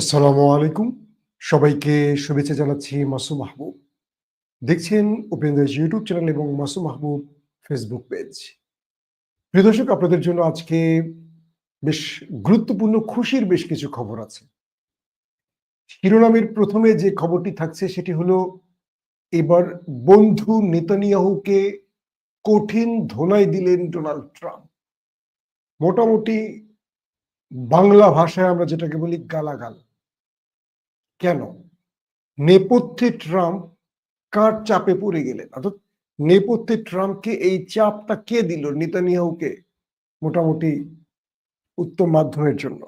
আসসালামু আলাইকুম। সবাইকে শুভেচ্ছা জানাচ্ছি মাসু মাহবুব। দেখছেন উপেন্দ্র ইউটিউব চ্যানেল এবং মাসু মাহবুব ফেসবুক পেজ। প্রিয় দর্শক, আপনাদের জন্য আজকে বেশ গুরুত্বপূর্ণ, খুশির বেশ কিছু খবর আছে। শিরোনামের প্রথমে যে খবরটি থাকছে, সেটি হলো, এবার বন্ধু নেতানিয়াহুকে কঠিন ধোলাই দিলেন ডোনাল্ড ট্রাম্প। মোটামুটি বাংলা ভাষায় আমরা যেটাকে বলি গালাগাল। কেন? নেপথ্যে ট্রাম্প কার চাপে পড়ে গেলেন? অর্থাৎ নেপথ্যে ট্রাম্পকে এই চাপটা কে দিল? নেতানিয়াহুকে মোটামুটি উত্তম মাধ্যমের জন্য।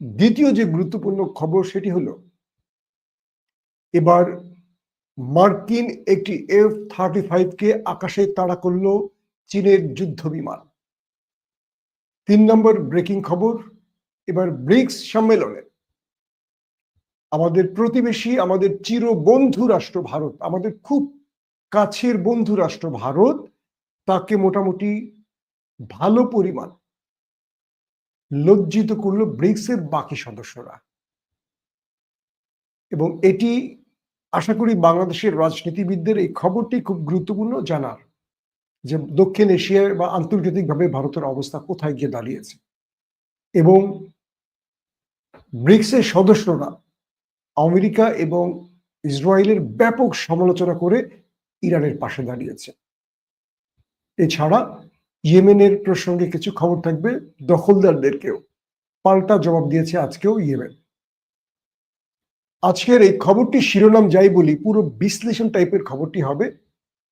দ্বিতীয় যে গুরুত্বপূর্ণ খবর সেটি হলো, এবার মার্কিন একটি এফ থার্টি ফাইভকে আকাশে তাড়া করল চীনের যুদ্ধ বিমান তিন নম্বর ব্রেকিং খবর, এবার ব্রিক্স সম্মেলনে আমাদের প্রতিবেশী, আমাদের চির বন্ধু রাষ্ট্র ভারত, আমাদের খুব কাছের বন্ধু রাষ্ট্র ভারত, তাকে মোটামুটি ভালো পরিমাণ লজ্জিত করল ব্রিক্সের বাকি সদস্যরা। এবং এটি আশা করি বাংলাদেশের রাজনীতিবিদদের এই খবরটি খুব গুরুত্বপূর্ণ জানার যে দক্ষিণ এশিয়ায় বা আন্তর্জাতিকভাবে ভারতের অবস্থা কোথায় গিয়ে দাঁড়িয়েছে। এবং ব্রিক্সের সদস্যরা আমেরিকা এবং ইসরায়েলের ব্যাপক সমালোচনা করে ইরানের পাশে দাঁড়িয়েছে। এছাড়া ইয়েমেনের প্রসঙ্গে কিছু খবর থাকবে, দখলদারদেরকেও। পাল্টা জবাব দিয়েছে আজকেও ইয়েমেন। আজকের এই খবরটি শিরোনাম যাই বলি, পুরো বিশ্লেষণ টাইপের খবরটি হবে।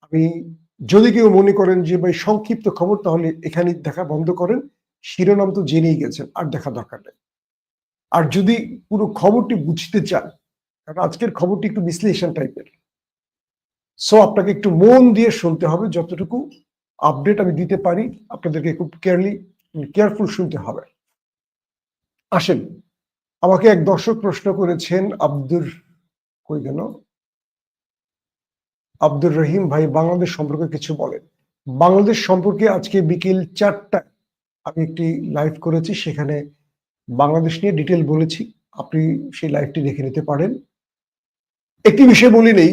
আমি, যদি কেউ মনে করেন যে ভাই সংক্ষিপ্ত খবর, তাহলে এখানে দেখা বন্ধ করেন। শিরোনাম তো জেনেই গেছেন, আর দেখা দরকার নেই। আর যদি পুরো খবরটি বুঝতে চান, কারণ আজকের খবরটি একটু বিশ্লেষণ টাইপের। সো আপনাকে একটু মন দিয়ে শুনতে হবে, যতটুকু আপডেট আমি দিতে পারি, আপনাদেরকে খুব কেয়ারলি কেয়ারফুল শুনতে হবে। আসেন, আমাকে এক দর্শক প্রশ্ন করেছেন, আব্দুর, কই গেল আব্দুর রহিম ভাই, বাংলাদেশ সম্পর্কে কিছু বলেন। বাংলাদেশ সম্পর্কে আজকে বিকেল চারটায় আমি একটি লাইভ করেছি, সেখানে বাংলাদেশ নিয়ে ডিটেল বলেছি, আপনি সেই লাইভটি দেখে নিতে পারেন। একটি বিষয় বলি নেই,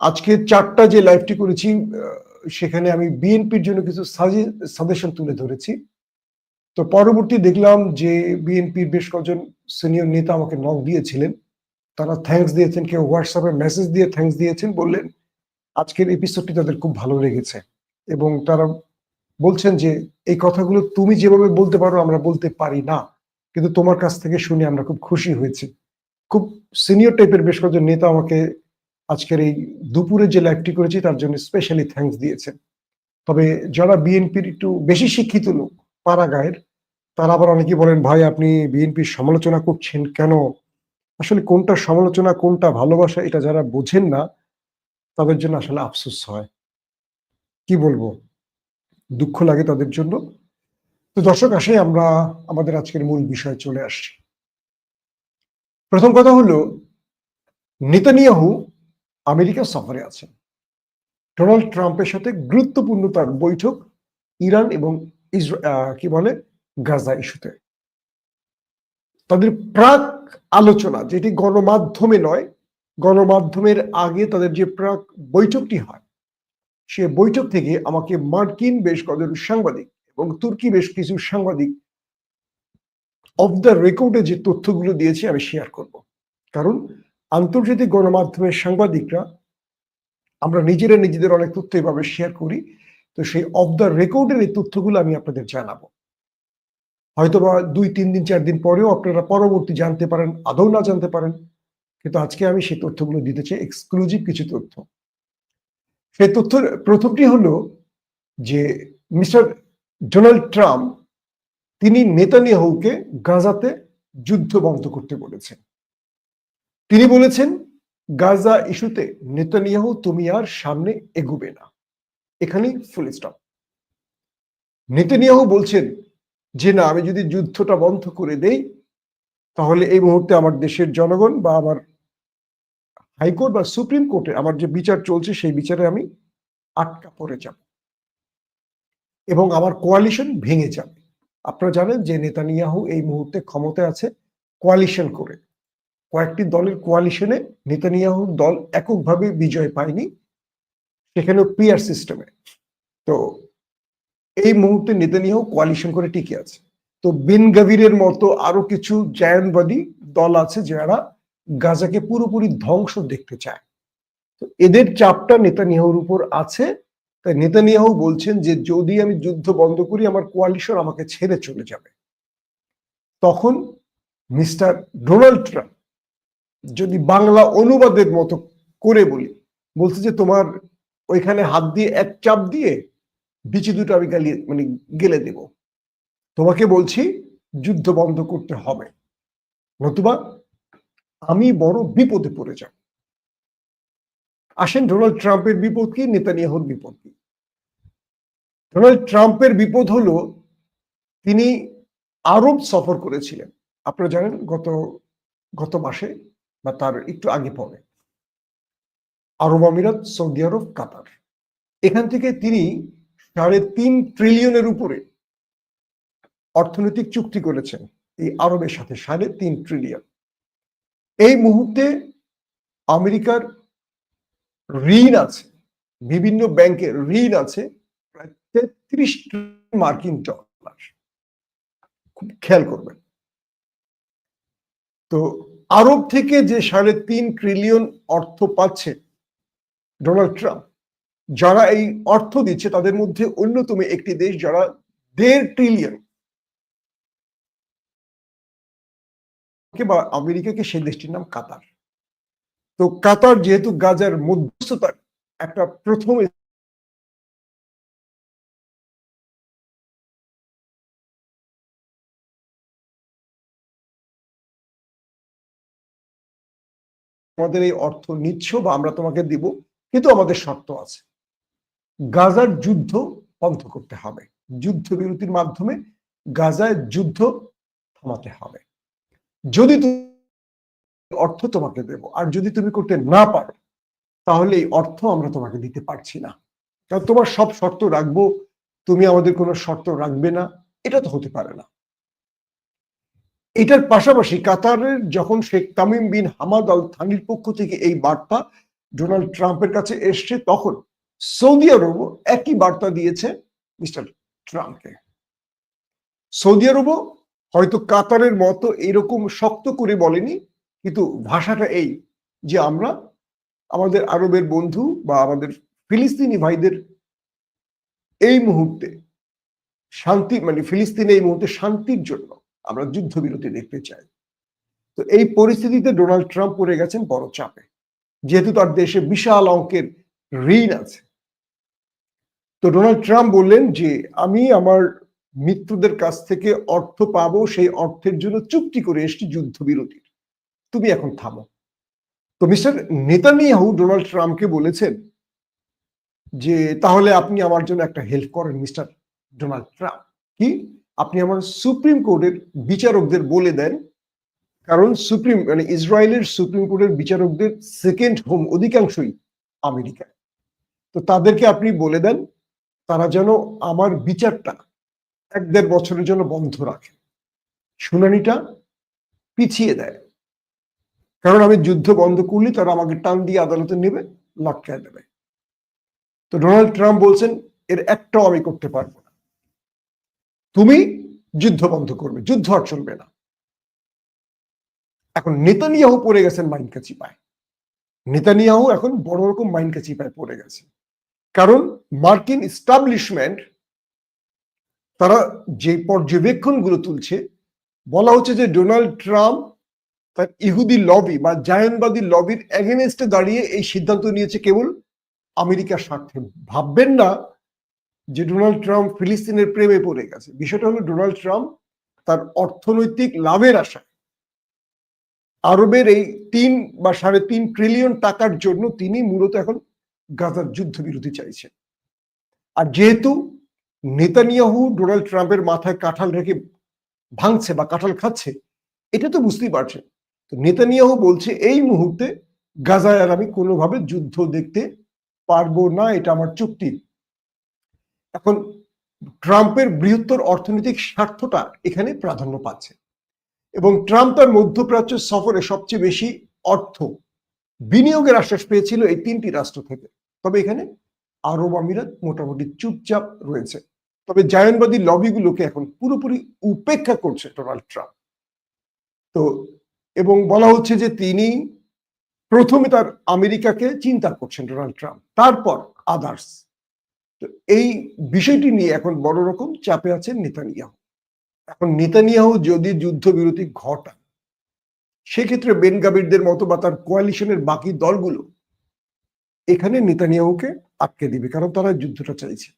আজকে চারটা যে লাইভটি করেছি সেখানে আমি বিএনপির জন্য কিছু সাজেশন তুলে ধরেছি। তো পরবর্তী দেখলাম যে বিএনপির বেশ কয়েকজন সিনিয়র নেতা আমাকে নক দিয়েছিলেন। তারা থ্যাঙ্কস দিয়েছেন, কেউ হোয়াটসঅ্যাপে মেসেজ দিয়ে থ্যাঙ্কস দিয়েছেন, বললেন, আজকের এপিসোডটি তাদের খুব ভালো লেগেছে। এবং তারা বলছেন যে, এই কথাগুলো তুমি যেভাবে বলতে পারো, আমরা বলতে পারি না। কিন্তু তোমার কাছ থেকে শুনে আমরা খুব খুশি হয়েছি। খুব সিনিয়র টাইপের বেশ কয়েকজন নেতা আমাকে আজকের এই দুপুরে যে লাইভটি করেছি, তার জন্য স্পেশালি থ্যাঙ্কস দিয়েছেন। তবে যারা বিএনপির একটু বেশি শিক্ষিত লোক, পাড়া গায়ের, তারা আবার অনেকেই বলেন, ভাই, আপনি বিএনপির সমালোচনা করছেন কেন? আসলে কোনটা সমালোচনা, কোনটা ভালোবাসা, এটা যারা বোঝেন না, তাদের জন্য আসলে আফসোস হয়। কি বলব? দুঃখ লাগে তাদের জন্য। তো দর্শক আসে, আমরা আমাদের আজকের মূল বিষয়ে চলে আসছি। প্রথম কথা হলো, নেতানিয়াহু আমেরিকা সফরে আছেন। ডোনাল্ড ট্রাম্পের সাথে গুরুত্বপূর্ণ তার বৈঠক ইরান এবং কি বলে, গাজা ইস্যুতে। তাদের প্রাক আলোচনা, যেটি গণমাধ্যমে নয়, গণমাধ্যমের আগে তাদের যে প্রাক বৈঠকটি হয়, সে বৈঠক থেকে আমাকে মার্কিন বেশ কজন সাংবাদিক এবং তুর্কি বেশ কিছু সাংবাদিক অফ দ্য রেকর্ডে যে তথ্যগুলো দিয়েছে আমি শেয়ার করব। কারণ আন্তর্জাতিক গণমাধ্যমের সাংবাদিকরা, আমরা নিজেরা নিজেদের অনেক তথ্য এভাবে শেয়ার করি, তো সেই অফ দ্য রেকর্ডের এই তথ্যগুলো আমি আপনাদের জানাব। হয়তোবা দুই, তিন দিন, চার দিন পরেও আপনারা পরবর্তী জানতে পারেন, আদৌ না জানতে পারেন, কিন্তু আজকে আমি সেই তথ্যগুলো দিতে চাই এক্সক্লুসিভ কিছু তথ্য। সেই তথ্য প্রথমটি হলো যে মিস্টার ডোনাল্ড ট্রাম্প তিনি নেতানিয়াহুকে গাজাতে যুদ্ধ বন্ধ করতে বলেছেন। তিনি বলেছেন, গাজা ইস্যুতে নেতানিয়াহু তুমি আর সামনে এগুবে না। এখানেই ফুল স্টপ নেতানিয়াহু বলছেন যে, না, আমি যদি যুদ্ধটা বন্ধ করে দেই, তাহলে এই মুহূর্তে আমার দেশের জনগণ বা আমার হাইকোর্ট বা সুপ্রিম কোর্টে আমার যে বিচার চলছে, সেই বিচারে আমি আটকা পড়ে যাব। এবং আমার কোয়ালিশন ভেঙে যাবে। আপনারা জানেন যে নেতানিয়াহু এই মুহূর্তে ক্ষমতায় আছে কোয়ালিশন করে। কয়েকটি দলের কোয়ালিশনে নেতানিয়াহু দল এককভাবে বিজয় পায়নি, সেখানেও পিয়ার সিস্টেমে তো এই মুহূর্তে নেতানিয়াহু কোয়ালিশন করে টিকে আছে। তো বিন গাভীরের মতো আরও কিছু জায়নবাদী দল আছে যারা গাজাকে পুরোপুরি ধ্বংস দেখতে চায়। তো এদের চাপটা নেতানিয়াহুর উপর আছে। তাই নেতানিয়াহু বলছেন যে, যদি আমি যুদ্ধ বন্ধ করি, আমার কোয়ালিশন আমাকে ছেড়ে চলে যাবে। তখন মিস্টার ডোনাল্ড ট্রাম্প যদি বাংলা অনুবাদের মতো করে বলি, বলছে যে, তোমার ওইখানে হাত দিয়ে এক চাপ দিয়ে বিচি দুটো আমি গালিয়ে মানে গেলে দেব। তোমাকে বলছি, যুদ্ধ বন্ধ করতে হবে। নতুবা আমি বড় বিপদে পড়ে যাব। আসেন ডোনাল্ড ট্রাম্পের বিপদ কি, নেতানিয়াহুর বিপদ কি? ডোনাল্ড ট্রাম্পের বিপদ হলো তিনি আরব সফর করেছিলেন। আপনারা জানেন গত গত মাসে বা তার একটু আগে পরে। আরব আমিরাত, সৌদি আরব, কাতার। এখান থেকে তিনি সাড়ে তিন ট্রিলিয়নের উপরে অর্থনৈতিক চুক্তি করেছেন এই আরবের সাথে, সাড়ে তিন ট্রিলিয়ন। এই মুহূর্তে আমেরিকার ঋণ আছে, বিভিন্ন ব্যাংকের ঋণ আছে তেত্রিশ মার্কিন ডলার। খুব খেয়াল করবেন। তো আরব থেকে যে সাড়ে তিন ট্রিলিয়ন অর্থ পাচ্ছে ডোনাল্ড ট্রাম্প, যারা এই অর্থ দিচ্ছে তাদের মধ্যে অন্যতম একটি দেশ যারা দেড় ট্রিলিয়ন বা আমেরিকাকে সেই দেশটির নাম কাতার। তো কাতার যেহেতু গাজার মধ্যস্থতার একটা প্রথম আমাদের এই অর্থ নিচ্ছ বা আমরা তোমাকে দিব, কিন্তু আমাদের শর্ত আছে। গাজার যুদ্ধ বন্ধ করতে হবে। যুদ্ধ বিরতির মাধ্যমে গাজায় যুদ্ধ থামাতে হবে। যদি অর্থ তোমাকে দেব, আর যদি তুমি করতে না পারো, তাহলে এই অর্থ আমরা তোমাকে দিতে পারছি না। কারণ তোমার সব শর্ত রাখব, তুমি আমাদের কোনো শর্ত রাখবে না, এটা তো হতে পারে না। এটার পাশাপাশি কাতারের যখন Sheikh Tamim bin Hamad Al থানির পক্ষ থেকে এই বার্তা ডোনাল্ড ট্রাম্পের কাছে এসছে, তখন সৌদি আরবও একই বার্তা দিয়েছে মিস্টার ট্রাম্পকে। সৌদি আরবও হয়তো কাতারের মতো এরকম শক্ত করে বলেনি, কিন্তু ভাষাটা এই যে আমরা আমাদের আরবের বন্ধু বা আমাদের ফিলিস্তিনি ভাইদের এই মুহূর্তে শান্তি মানে ফিলিস্তিনে এই মুহূর্তে শান্তির জন্য আমরা যুদ্ধবিরতি দেখতে চাই। তো এই পরিস্থিতিতে ডোনাল্ড ট্রাম্প পড়ে গেছেন বড় চাপে। যেহেতু তার দেশে বিশাল অঙ্কের ঋণ আছে। তো ডোনাল্ড ট্রাম্প বললেন যে, আমি আমার মিত্রদের কাছ থেকে অর্থ পাবো, সেই অর্থের জন্য চুক্তি করে এসছি যুদ্ধবিরতির। তুমি এখন থামো। তো মিস্টার নেতানিয়াহু ডোনাল্ড ট্রাম্পকে বলেছেন যে, তাহলে আপনি আমার জন্য একটা হেল্প করেন, মিস্টার ডোনাল্ড ট্রাম্প। কি? আপনি আমার সুপ্রিম কোর্টের বিচারকদের বলে দেন, কারণ সুপ্রিম মানে ইসরায়েলের সুপ্রিম কোর্টের বিচারকদের সেকেন্ড হোম অধিকাংশই আমেরিকায় তো তাদেরকে আপনি বলে দেন, তারা যেন আমার বিচারটা এক দেড় বছরের জন্য বন্ধ রাখে, শুনানিটা পিছিয়ে দেয়। কারণ আমি যুদ্ধ বন্ধ করলে তারা আমাকে টান দিয়ে আদালতে নেবে, লটকায় দেবে। তো ডোনাল্ড ট্রাম্প বলছেন, এর একটাও আমি করতে পারব তুমি যুদ্ধ বন্ধ করবে, যুদ্ধ আর চলবে না। এখন নেতানিয়াহু পড়ে গেছেন মাইনকা চিপায়। নেতানিয়াহু এখন বড় রকম মাইনকা চিপায় পড়ে গেছে। কারণ মার্কিন ইস্টাবলিশমেন্ট তারা যে পর্যবেক্ষণগুলো তুলছে, বলা হচ্ছে যে ডোনাল্ড ট্রাম্প তার ইহুদি লবি বা জায়নবাদী লবির এগেনস্টে দাঁড়িয়ে এই সিদ্ধান্ত নিয়েছে কেবল আমেরিকার স্বার্থে। ভাববেন না যে ডোনাল্ড ট্রাম্প ফিলিস্তিনের প্রেমে পড়ে গেছে। বিষয়টা হলো ডোনাল্ড ট্রাম্প তার অর্থনৈতিক লাভের আশায় আরবের এই তিন বা সাড়ে তিন ট্রিলিয়ন টাকার জন্য তিনি মূলত এখন গাজার যুদ্ধবিরতি চাইছেন। আর যেহেতু নেতানিয়াহু ডোনাল্ড ট্রাম্পের মাথায় কাঁঠাল রেখে ভাঙছে বা কাঁঠাল খাচ্ছে, এটা তো বুঝতেই পারছেন। তো নেতানিয়াহু বলছে, এই মুহূর্তে গাজায় আর আমি কোনোভাবে যুদ্ধ দেখতে পারব না, এটা আমার চুক্তি। এখন ট্রাম্পের বৃহত্তর অর্থনৈতিক স্বার্থটা এখানে প্রাধান্য পাচ্ছে। এবং ট্রাম্প তার মধ্যপ্রাচ্য সফরে সবচেয়ে বেশি অর্থ বিনিয়োগের আশ্বাস পেয়েছিল এই তিনটি রাষ্ট্র থেকে। তবে এখানে আরব আমিরাত মোটামুটি চুপচাপ রয়েছে। তবে জায়নবাদী লবিগুলোকে এখন পুরোপুরি উপেক্ষা করছে ডোনাল্ড ট্রাম্প। তো, এবং বলা হচ্ছে যে তিনি প্রথমে তার আমেরিকাকে চিন্তা করছেন ডোনাল্ড ট্রাম্প, তারপর আদার্স। তো এই বিষয়টি নিয়ে এখন বড় রকম চাপে আছেন নেতানিয়াহু। এখন নেতানিয়াহু যদি যুদ্ধবিরতি ঘটান, সেক্ষেত্রে বেনগাবিরদের মতো বা তার কোয়ালিশনের বাকি দলগুলো, এখানে নেতানিয়াহুকে আটকে দিবে, কারণ তারা যুদ্ধটা চাইছে।